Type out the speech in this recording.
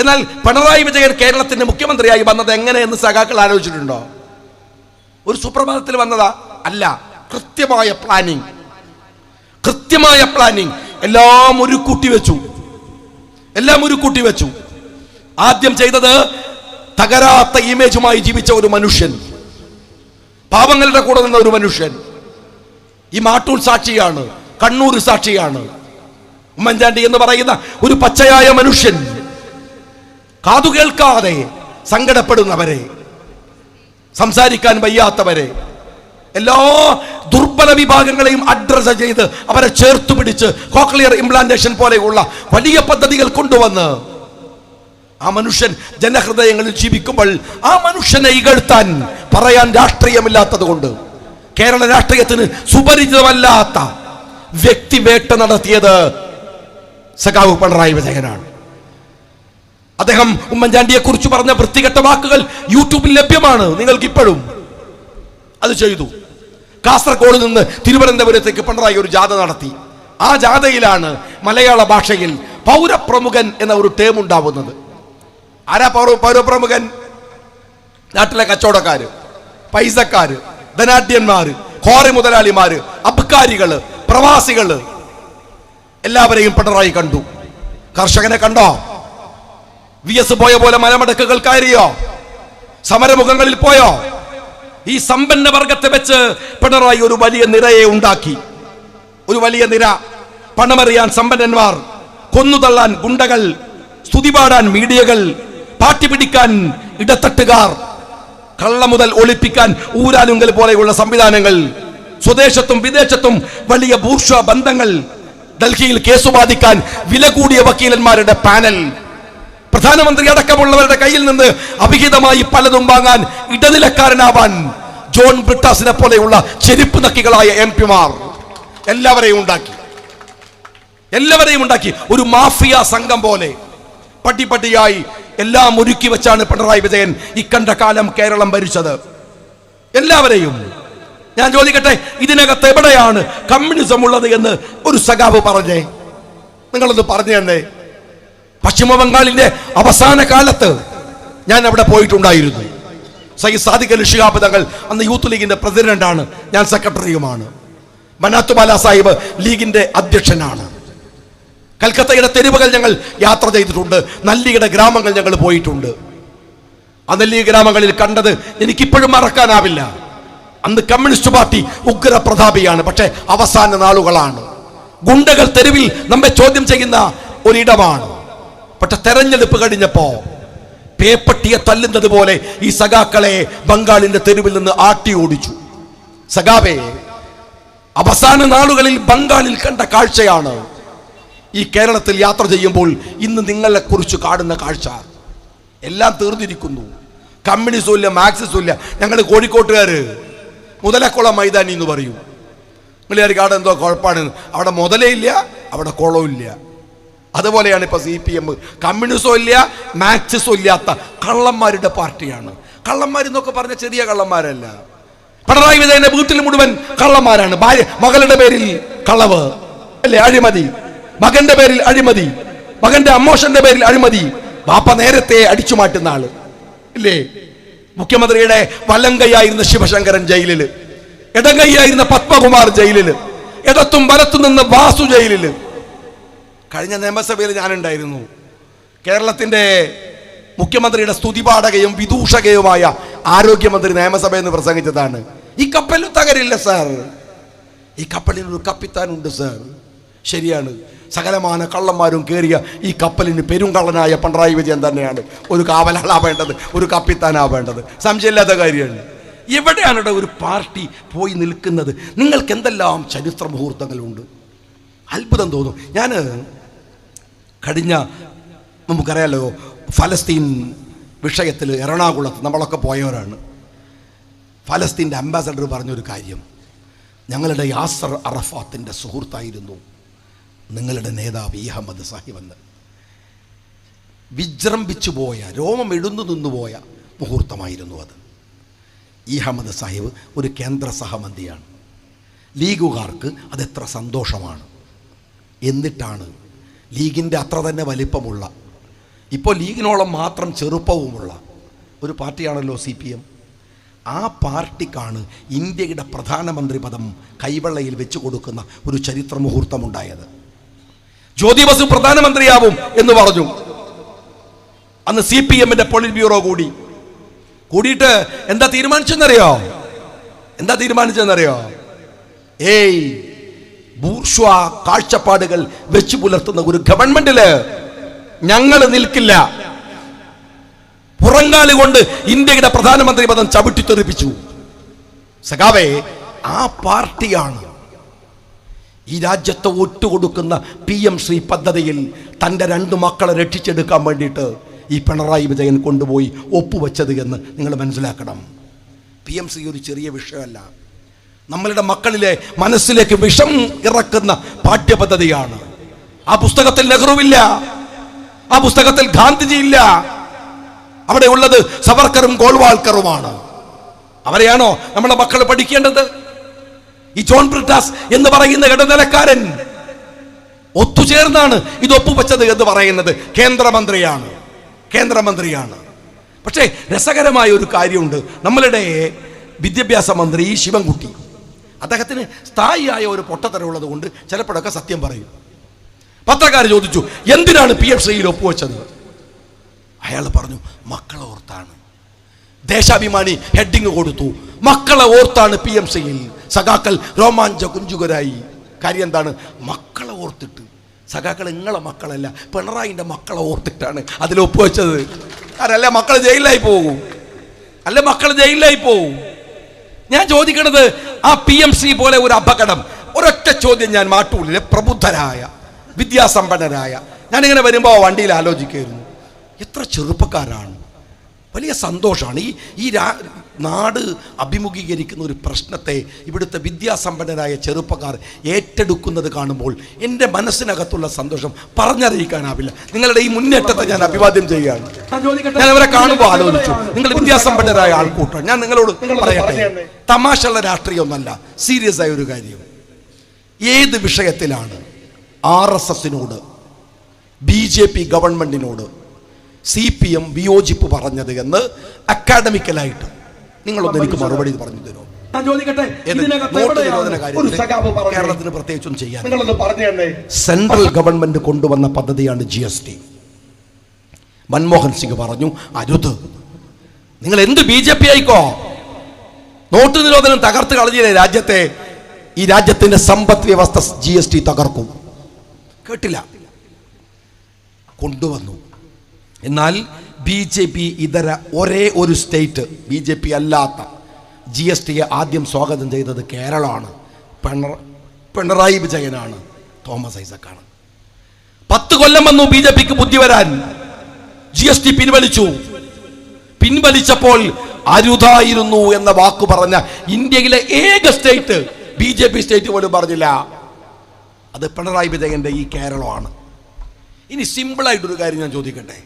എന്നാൽ പിണറായി വിജയൻ കേരളത്തിന്റെ മുഖ്യമന്ത്രിയായി വന്നത് എങ്ങനെയെന്ന് സഖാക്കൾ ആലോചിച്ചിട്ടുണ്ടോ? ഒരു സുപ്രഭാതത്തിൽ വന്നതാ അല്ല കൃത്യമായ പ്ലാനിങ് കൃത്യമായ പ്ലാനിങ് എല്ലാം ഒരു കൂട്ടി വെച്ചു. എല്ലാം ഒരു കൂട്ടി വെച്ചു. ആദ്യം ചെയ്തത് തകരാത്ത ഇമേജുമായി ജീവിച്ച ഒരു മനുഷ്യൻ. പാവങ്ങളുടെ കൂടെ നിന്ന ഒരു മനുഷ്യൻ. ഈ മാട്ടൂർ സാക്ഷിയാണ് കണ്ണൂർ സാക്ഷിയാണ്. ഉമ്മൻചാണ്ടി എന്ന് പറയുന്ന ഒരു പച്ചയായ മനുഷ്യൻ. കാതു കേൾക്കാതെ സങ്കടപ്പെടുന്നവരെ സംസാരിക്കാൻ വയ്യാത്തവരെ എല്ലാ ദുർബല വിഭാഗങ്ങളെയും അഡ്രസ് ചെയ്ത് അവരെ ചേർത്ത് പിടിച്ച് കോക്ലിയർ ഇംപ്ലാന്റേഷൻ പോലെയുള്ള വലിയ പദ്ധതികൾ കൊണ്ടുവന്ന് ആ മനുഷ്യൻ ജനഹൃദയങ്ങളിൽ ജീവിക്കുമ്പോൾ ആ മനുഷ്യനെ ഇകഴ്ത്താൻ പറയാൻ രാഷ്ട്രീയമില്ലാത്തത് കൊണ്ട് കേരള രാഷ്ട്രീയത്തിന് സുപരിചിതമല്ലാത്ത വ്യക്തിവേട്ട നടത്തിയത് സഖാവ് പിണറായി വിജയനാണ്. അദ്ദേഹം ഉമ്മൻചാണ്ടിയെ കുറിച്ച് പറഞ്ഞ വൃത്തികെട്ട വാക്കുകൾ യൂട്യൂബിൽ ലഭ്യമാണ്. നിങ്ങൾക്ക് ഇപ്പോഴും അത് ചെയ്തു. കാസർഗോഡ് നിന്ന് തിരുവനന്തപുരത്തേക്ക് പിണറായി ഒരു ജാഥ നടത്തി. ആ ജാഥയിലാണ് മലയാള ഭാഷയിൽ പൗരപ്രമുഖൻ എന്ന ഒരു ടേം ഉണ്ടാവുന്നത്. ആരാ പൗര പൗരപ്രമുഖൻ? നാട്ടിലെ കച്ചവടക്കാര് പൈസക്കാര് ധനാഢ്യന്മാര് കോറി മുതലാളിമാര് അബ്കാരികൾ പ്രവാസികൾ എല്ലാവരെയും പിണറായി കണ്ടു. കർഷകനെ കണ്ടോ? വി എസ് പോയ പോലെ മലമടക്കുകൾ കയറിയോ സമരമുഖങ്ങളിൽ പോയോ? ഈ സമ്പന്ന വർഗത്തെ വെച്ച് പിണറായി ഒരു വലിയ നിരയെ ഉണ്ടാക്കി. ഒരു വലിയ നിര. പണമെറിയാൻ സമ്പന്നന്മാർ കൊന്നുതള്ളാൻ ഗുണ്ടകൾ സ്തുതി പാടാൻ മീഡിയകൾ പാട്ടി പിടിക്കാൻ ഇടത്തട്ടുകാർ കള്ള മുതൽ ഒളിപ്പിക്കാൻ ഊരാലുങ്കൽ പോലെയുള്ള സംവിധാനങ്ങൾ സ്വദേശത്തും വിദേശത്തും വലിയ ബൂർഷ ബന്ധങ്ങൾ ഡൽഹിയിൽ കേസ് ബാധിക്കാൻ വില കൂടിയ വക്കീലന്മാരുടെ പാനൽ പ്രധാനമന്ത്രി അടക്കമുള്ളവരുടെ കയ്യിൽ നിന്ന് അവിഹിതമായി പലതും വാങ്ങാൻ ഇടനിലക്കാരനാവാൻ ജോൺ ബ്രിട്ടാസിനെ പോലെയുള്ള ചെരുപ്പ് നക്കികളായ എം പിമാർ എല്ലാവരെയും ഉണ്ടാക്കി. എല്ലാവരെയും ഉണ്ടാക്കി. ഒരു മാഫിയ സംഘം പോലെ പട്ടിപ്പട്ടിയായി എല്ലാം ഒരുക്കി വെച്ചാണ് പിണറായി വിജയൻ ഇക്കണ്ട കാലം കേരളം ഭരിച്ചത്. എല്ലാവരെയും ഞാൻ ചോദിക്കട്ടെ ഇതിനകത്ത് എവിടെയാണ് കമ്മ്യൂണിസം ഉള്ളത് എന്ന് ഒരു സഖാവ് പറഞ്ഞേ. നിങ്ങളൊന്ന് പറഞ്ഞു തന്നെ പശ്ചിമ ബംഗാളിന്റെ അവസാന കാലത്ത് ഞാൻ അവിടെ പോയിട്ടുണ്ടായിരുന്നു. സയ്യിദ് സാദിഖ് അലി ഷിഹാബ് തങ്ങൾ അന്ന് യൂത്ത് ലീഗിന്റെ പ്രസിഡന്റാണ് ഞാൻ സെക്രട്ടറിയുമാണ്. മനാത്തുബാല സാഹിബ് ലീഗിന്റെ അധ്യക്ഷനാണ്. കൽക്കത്തയുടെ തെരുവുകൾ ഞങ്ങൾ യാത്ര ചെയ്തിട്ടുണ്ട് നല്ലിയുടെ ഗ്രാമങ്ങൾ ഞങ്ങൾ പോയിട്ടുണ്ട്. ആ നല്ലിയ ഗ്രാമങ്ങളിൽ കണ്ടത് എനിക്കിപ്പോഴും മറക്കാനാവില്ല. അന്ന് കമ്മ്യൂണിസ്റ്റ് പാർട്ടി ഉഗ്ര പ്രതാപിയാണ് പക്ഷെ അവസാന നാളുകളാണ്. ഗുണ്ടകൾ തെരുവിൽ നമ്മെ ചോദ്യം ചെയ്യുന്ന ഒരിടമാണ്. പക്ഷെ തെരഞ്ഞെടുപ്പ് കഴിഞ്ഞപ്പോ പേപ്പട്ടിയെ തല്ലുന്നത് പോലെ ഈ സഖാക്കളെ ബംഗാളിന്റെ തെരുവിൽ നിന്ന് ആട്ടി ഓടിച്ചു. സഖാവേ അവസാന നാളുകളിൽ ബംഗാളിൽ കണ്ട കാഴ്ചയാണ് ഈ കേരളത്തിൽ യാത്ര ചെയ്യുമ്പോൾ ഇന്ന് നിങ്ങളെ കുറിച്ച് കാണുന്ന കാഴ്ച. എല്ലാം തീർന്നിരിക്കുന്നു. കമ്മ്യൂണിസ്റ്റും ഇല്ല മാർക്സിസ്റ്റും ഇല്ല. ഞങ്ങൾ കോഴിക്കോട്ടുകാര് മുതലക്കുളം മൈതാനി എന്ന് പറയും. നിങ്ങളെ കാട് എന്തോ കുഴപ്പമാണ് അവിടെ മുതലേ ഇല്ല അവിടെ കുളവും ഇല്ല. അതുപോലെയാണ് ഇപ്പോൾ സി പി എം. കമ്മ്യൂണിസ്റ്റോ ഇല്ല മാക്സിസോ ഇല്ലാത്ത കള്ളന്മാരുടെ പാർട്ടിയാണ്. കള്ളന്മാരെന്നൊക്കെ പറഞ്ഞ ചെറിയ കള്ളന്മാരല്ല. പിണറായി വിജയന്റെ വീട്ടിൽ മുഴുവൻ കള്ളന്മാരാണ്. ഭാര്യ മകളുടെ പേരിൽ കളവ് അല്ലേ അഴിമതി. മകന്റെ പേരിൽ അഴിമതി. മകന്റെ അമ്മോഷന്റെ പേരിൽ അഴിമതി. വാപ്പ നേരത്തെ അടിച്ചു മാറ്റുന്ന ആൾ. ഇല്ലേ? മുഖ്യമന്ത്രിയുടെ വലം കൈയായിരുന്ന ശിവശങ്കരൻ ജയിലിൽ. ഇടം കൈയായിരുന്ന പത്മകുമാർ ജയിലിൽ. ഇടത്തും വലത്തും നിന്ന് വാസു ജയിലിൽ. കഴിഞ്ഞ നിയമസഭയിൽ ഞാനുണ്ടായിരുന്നു. കേരളത്തിന്റെ മുഖ്യമന്ത്രിയുടെ സ്തുതിപാഠകയും വിദൂഷകയുമായ ആരോഗ്യമന്ത്രി നിയമസഭയിൽ നിന്ന് പ്രസംഗിച്ചതാണ്. ഈ കപ്പലിൽ തകരില്ല സാർ. ഈ കപ്പലിന് ഒരു കപ്പിത്താനുണ്ട് സാർ. ശരിയാണ്. സകലമാന കള്ളന്മാരും കയറിയ ഈ കപ്പലിന് പെരുങ്കള്ളനായ പിണറായി വിജയൻ തന്നെയാണ് ഒരു കാവലാളാവേണ്ടത് ഒരു കപ്പിത്താനാവേണ്ടത് സംശയമില്ലാത്ത കാര്യമാണ്. എവിടെയാണ് ഒരു പാർട്ടി പോയി നിൽക്കുന്നത്? നിങ്ങൾക്ക് എന്തെല്ലാം ചരിത്ര മുഹൂർത്തങ്ങളുണ്ട് അത്ഭുതം തോന്നും. ഞാൻ കഴിഞ്ഞ നമുക്കറിയാലോ ഫലസ്തീൻ വിഷയത്തിൽ എറണാകുളത്ത് നമ്മളൊക്കെ പോയവരാണ്. ഫലസ്തീന്റെ അംബാസഡർ പറഞ്ഞൊരു കാര്യം. ഞങ്ങളുടെ യാസർ അറഫാത്തിന്റെ സുഹൃത്തായിരുന്നു നിങ്ങളുടെ നേതാവ് ഈ അഹമ്മദ് സാഹിബ് എന്ന്. വിജൃംഭിച്ചു പോയ രോമം എഴുന്നു നിന്നുപോയ മുഹൂർത്തമായിരുന്നു അത്. ഈ അഹമ്മദ് സാഹിബ് ഒരു കേന്ദ്ര സഹമന്ത്രിയാണ്. ലീഗുകാർക്ക് അതെത്ര സന്തോഷമാണ്. എന്നിട്ടാണ് ലീഗിന്റെ അത്ര തന്നെ വലിപ്പമുള്ള ഇപ്പോൾ ലീഗിനോളം മാത്രം ചെറുപ്പവുമുള്ള ഒരു പാർട്ടിയാണല്ലോ സി പി എം ആ പാർട്ടിക്കാണ് ഇന്ത്യയുടെ പ്രധാനമന്ത്രി പദം കൈവെള്ളയിൽ വെച്ചു കൊടുക്കുന്ന ഒരു ചരിത്ര മുഹൂർത്തമുണ്ടായത് ജ്യോതി ബസു പ്രധാനമന്ത്രിയാവും എന്ന് പറഞ്ഞു. അന്ന് സി പി എമ്മിന്റെ പോളിറ്റ് ബ്യൂറോ കൂടി. കൂടിയിട്ട് എന്താ തീരുമാനിച്ചെന്നറിയോ? എന്താ തീരുമാനിച്ചെന്നറിയോ? ഏയ് ബൂർഷ്വ കാഴ്ചപ്പാടുകൾ വെച്ചു പുലർത്തുന്ന ഒരു ഗവൺമെന്റിൽ ഞങ്ങൾ നിൽക്കില്ല. പുറങ്കാൽ കൊണ്ട് ഇന്ത്യയുടെ പ്രധാനമന്ത്രി പദം ചവിട്ടിത്തെറിപ്പിച്ചു. സഖാവേ ആ പാർട്ടിയാണ് ഈ രാജ്യത്തെ ഒറ്റുകൊടുക്കുന്ന പി എം ശ്രീ പദ്ധതിയിൽ തന്റെ രണ്ട് മക്കളെ രക്ഷിച്ചെടുക്കാൻ വേണ്ടിയിട്ട് ഈ പിണറായി വിജയൻ കൊണ്ടുപോയി ഒപ്പുവെച്ചത് എന്ന് നിങ്ങൾ മനസ്സിലാക്കണം. പി എം ശ്രീ ഒരു ചെറിയ വിഷയമല്ല. നമ്മളുടെ മക്കളിലെ മനസ്സിലേക്ക് വിഷം ഇറക്കുന്ന പാഠ്യപദ്ധതിയാണ്. ആ പുസ്തകത്തിൽ നെഹ്റുവില്ല. ആ പുസ്തകത്തിൽ ഗാന്ധിജി ഇല്ല അവിടെ ഉള്ളത് സവർക്കറും ഗോൾവാൾക്കറുമാണ്. അവരെയാണോ നമ്മുടെ മക്കൾ പഠിക്കേണ്ടത്? ഈ ജോൺ ബ്രിട്ടാസ് എന്ന് പറയുന്ന ഇടനിലക്കാരൻ ഒത്തുചേർന്നാണ് ഇത് ഒപ്പുവെച്ചത് എന്ന് പറയുന്നത് കേന്ദ്രമന്ത്രിയാണ്. കേന്ദ്രമന്ത്രിയാണ്. പക്ഷേ രസകരമായ ഒരു കാര്യമുണ്ട്. നമ്മളുടെ വിദ്യാഭ്യാസ മന്ത്രി ശിവൻകുട്ടി. അദ്ദേഹത്തിന് സ്ഥായിയായ ഒരു പൊട്ടത്തരമുള്ളത് കൊണ്ട് ചിലപ്പോഴൊക്കെ സത്യം പറയും. പത്രക്കാർ ചോദിച്ചു എന്തിനാണ് പി എഫ് സിയിൽ ഒപ്പുവെച്ചത്? അയാൾ പറഞ്ഞു മക്കളെ ഓർത്താണ്. ദേശാഭിമാനി ഹെഡിങ് കൊടുത്തു. മക്കളെ ഓർത്താണ് പി എം സിയിൽ സഖാക്കൾ രോമാഞ്ച കുഞ്ചുകരായി. കാര്യം എന്താണ്? മക്കളെ ഓർത്തിട്ട്. സഖാക്കൾ നിങ്ങളെ മക്കളല്ല പിണറായിന്റെ മക്കളെ ഓർത്തിട്ടാണ് അതിൽ ഒപ്പുവെച്ചത്. അല്ല മക്കൾ ജയിലിലായി പോകും. അല്ല മക്കൾ ജയിലിലായി പോകും. ഞാൻ ചോദിക്കണത് ആ പി എം സി പോലെ ഒരു അപകടം ഒരൊറ്റ ചോദ്യം ഞാൻ മാട്ടൂലിലെ പ്രബുദ്ധരായ വിദ്യാസമ്പന്നരായ ഞാനിങ്ങനെ വരുമ്പോൾ വണ്ടിയിൽ ആലോചിക്കായിരുന്നു. എത്ര ചെറുപ്പക്കാരാണ്. വലിയ സന്തോഷമാണ്. ഈ ഈ നാട് അഭിമുഖീകരിക്കുന്ന ഒരു പ്രശ്നത്തെ ഇവിടുത്തെ വിദ്യാസമ്പന്നരായ ചെറുപ്പക്കാർ ഏറ്റെടുക്കുന്നത് കാണുമ്പോൾ എന്റെ മനസ്സിനകത്തുള്ള സന്തോഷം പറഞ്ഞറിയിക്കാനാവില്ല. നിങ്ങളുടെ ഈ മുന്നേറ്റത്തെ ഞാൻ അഭിവാദ്യം ചെയ്യുകയാണ്. ഞാൻ അവരെ കാണുമ്പോൾ ആലോചിച്ചു. നിങ്ങൾ വിദ്യാസമ്പന്നരായ ആൾക്കൂട്ടം. ഞാൻ നിങ്ങളോട് പറയട്ടെ തമാശയുള്ള രാഷ്ട്രീയമൊന്നല്ല സീരിയസ് ആയ ഒരു കാര്യം ഏത് വിഷയത്തിലാണ് ആർ എസ് എസിനോട് ബി ജെ പി ഗവൺമെന്റിനോട് സി പി എം വിയോജിപ്പ് പറഞ്ഞത് എന്ന് അക്കാഡമിക്കലായിട്ട് നിങ്ങളൊന്ന് എനിക്ക് മറുപടി പറഞ്ഞു തരുമോ? ഞാൻ ചോദിക്കട്ടെ? കേരളത്തിന് പ്രത്യേകിച്ചും ചെയ്യാൻ സെൻട്രൽ ഗവൺമെന്റ് കൊണ്ടുവന്ന പദ്ധതിയാണ് G S T. Manmohan Singh പറഞ്ഞു അരുത്. നിങ്ങൾ എന്ത് ബി ജെ പി ആയിക്കോ? നോട്ട് നിരോധനം തകർത്ത് കളഞ്ഞില്ലേ രാജ്യത്തെ? ഈ രാജ്യത്തിന്റെ സമ്പദ് വ്യവസ്ഥ ജി എസ് ടി തകർക്കും. കേട്ടില്ല. കൊണ്ടുവന്നു. എന്നാൽ ബി ജെ പി ഇതര ഒരേ ഒരു സ്റ്റേറ്റ് ബി ജെ പി അല്ലാത്ത ജി എസ് ടിയെ ആദ്യം സ്വാഗതം ചെയ്തത് കേരളമാണ്. പിണറ പിണറായി വിജയനാണ് തോമസ് ഐസക്കാണ്. പത്ത് കൊല്ലം വന്നു ബി ജെ പിക്ക് ബുദ്ധി വരാൻ. ജി എസ് ടി പിൻവലിച്ചു. പിൻവലിച്ചപ്പോൾ അരുതായിരുന്നു എന്ന വാക്ക് പറഞ്ഞ ഇന്ത്യയിലെ ഏക state B J P state പോലും പറഞ്ഞില്ല. അത് പിണറായി വിജയന്റെ ഈ കേരളമാണ്. ഇനി സിമ്പിളായിട്ടൊരു കാര്യം ഞാൻ ചോദിക്കട്ടെ?